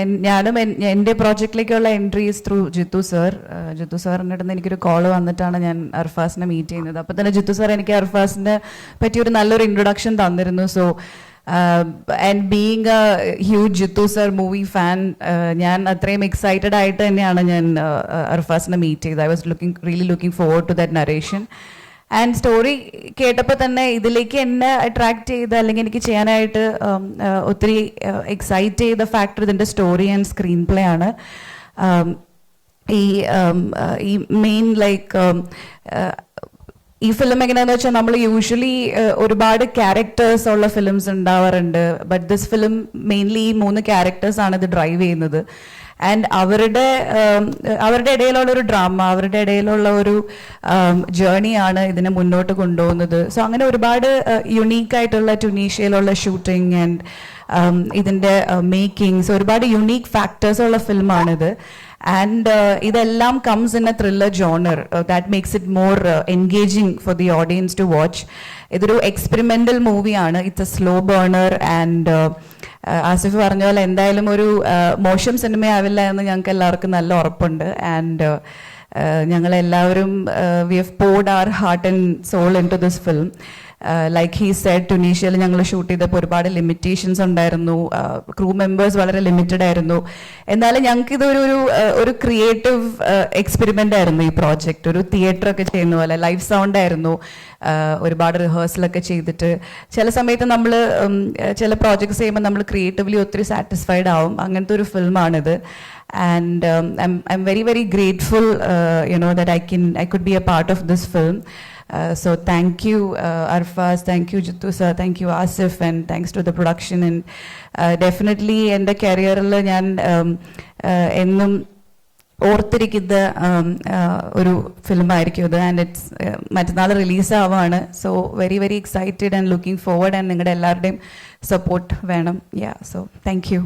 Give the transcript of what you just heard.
ഞാനും എൻ- എന്റെ പ്രോജക്റ്റിലേക്കുള്ള entries through Jithu sir. Jithu സാറിന്റെ അടുത്ത് എനിക്കൊരു കോൾ വന്നിട്ടാണ് ഞാൻ അർഫാസിനെ മീറ്റ് ചെയ്യുന്നത്. അപ്പോൾ തന്നെ ജിത്തു സാർ എനിക്ക് അർഫാസിനെ പറ്റി ഒരു നല്ലൊരു ഇൻട്രൊഡക്ഷൻ തന്നിരുന്നു. So and being a huge Jithu sir movie fan ഞാൻ അത്രയും എക്സൈറ്റഡ് ആയിട്ട് തന്നെയാണ് ഞാൻ അർഫാസിനെ മീറ്റ് ചെയ്തത്. I was looking really looking forward to that narration and story കേട്ടപ്പോൾ തന്നെ ഇതിലേക്ക് എന്നെ അട്രാക്ട് ചെയ്ത അല്ലെങ്കിൽ എനിക്ക് ചെയ്യാനായിട്ട് ഒത്തിരി എക്സൈറ്റ് ചെയ്ത ഫാക്ടർ ഇതിന്റെ സ്റ്റോറി ആൻഡ് സ്ക്രീൻ പ്ലേ ആണ് ഈ മെയിൻ ലൈക്ക് ഈ ഫിലിം എങ്ങനെയാന്ന് വെച്ചാൽ നമ്മൾ യൂഷ്വലി ഒരുപാട് ക്യാരക്ടേഴ്സ് ഉള്ള ഫിലിംസ് ഉണ്ടാവാറുണ്ട്. ബട്ട് ദിസ് ഫിലിം മെയിൻലി ഈ മൂന്ന് ക്യാരക്ടേഴ്സ് ആണ് ഇത് ഡ്രൈവ് ചെയ്യുന്നത്. ആൻഡ് അവരുടെ അവരുടെ ഇടയിലുള്ള ഒരു ഡ്രാമ അവരുടെ ഇടയിലുള്ള ഒരു ജേണിയാണ് ഇതിനെ മുന്നോട്ട് കൊണ്ടുപോകുന്നത്. സോ അങ്ങനെ ഒരുപാട് യുണീക്ക് ആയിട്ടുള്ള ടുനീഷ്യയിലുള്ള ഷൂട്ടിംഗ് ആൻഡ് ഇതിന്റെ മേക്കിങ്സ് ഒരുപാട് യുണീക്ക് ഫാക്ടേഴ്സ് ഉള്ള ഫിലിമാണിത് ആൻഡ് ഇതെല്ലാം comes in a thriller genre that makes it more engaging for the audience to watch ഇതൊരു എക്സ്പെരിമെന്റൽ മൂവിയാണ് it's a slow burner and Asif പറഞ്ഞ പോലെ എന്തായാലും ഒരു uh, മോശം സിനിമയാവില്ല എന്ന് ഞങ്ങൾക്ക് എല്ലാവർക്കും നല്ല ഉറപ്പുണ്ട്. ആൻഡ് ഞങ്ങളെല്ലാവരും we have poured our heart and soul into this film like he said ടുനീഷ്യയിൽ ഞങ്ങൾ ഷൂട്ട് ചെയ്തപ്പോൾ ഒരുപാട് ലിമിറ്റേഷൻസ് ഉണ്ടായിരുന്നു. ക്രൂ മെമ്പേഴ്സ് വളരെ ലിമിറ്റഡ് ആയിരുന്നു. എന്നാലും ഞങ്ങൾക്ക് ഇതൊരു ഒരു uh, ഒരു ക്രിയേറ്റീവ് എക്സ്പെരിമെന്റ് ആയിരുന്നു ഈ പ്രോജക്റ്റ് ഒരു തിയേറ്റർ ഒക്കെ ചെയ്യുന്ന പോലെ ലൈവ് സൗണ്ട് ആയിരുന്നു. Uh, ഒരുപാട് റിഹേഴ്സലൊക്കെ ചെയ്തിട്ട്. ചില സമയത്ത് നമ്മൾ ചില പ്രോജക്ട്സ് ചെയ്യുമ്പോൾ നമ്മൾ ക്രിയേറ്റീവ്ലി ഒത്തിരി സാറ്റിസ്ഫൈഡ് ആവും. അങ്ങനത്തെ ഒരു ഫിലിമാണിത് and I'm very very grateful you know that I can I could be a part of this film so thank you Arfaz thank you Jithu sir thank you Asif and thanks to the production and definitely എന്റെ കരിയറിൽ ഞാൻ um, uh, എന്നും ഓർത്തിരിക്കുന്ന um, uh, ഒരു ഫിലിമായിരിക്കും ഇത്. And it's മറ്റന്നാൾ release ആവാണ്. So very very excited and looking forward and നിങ്ങളുടെ എല്ലാവരുടെയും സപ്പോർട്ട് വേണം. Yeah so thank U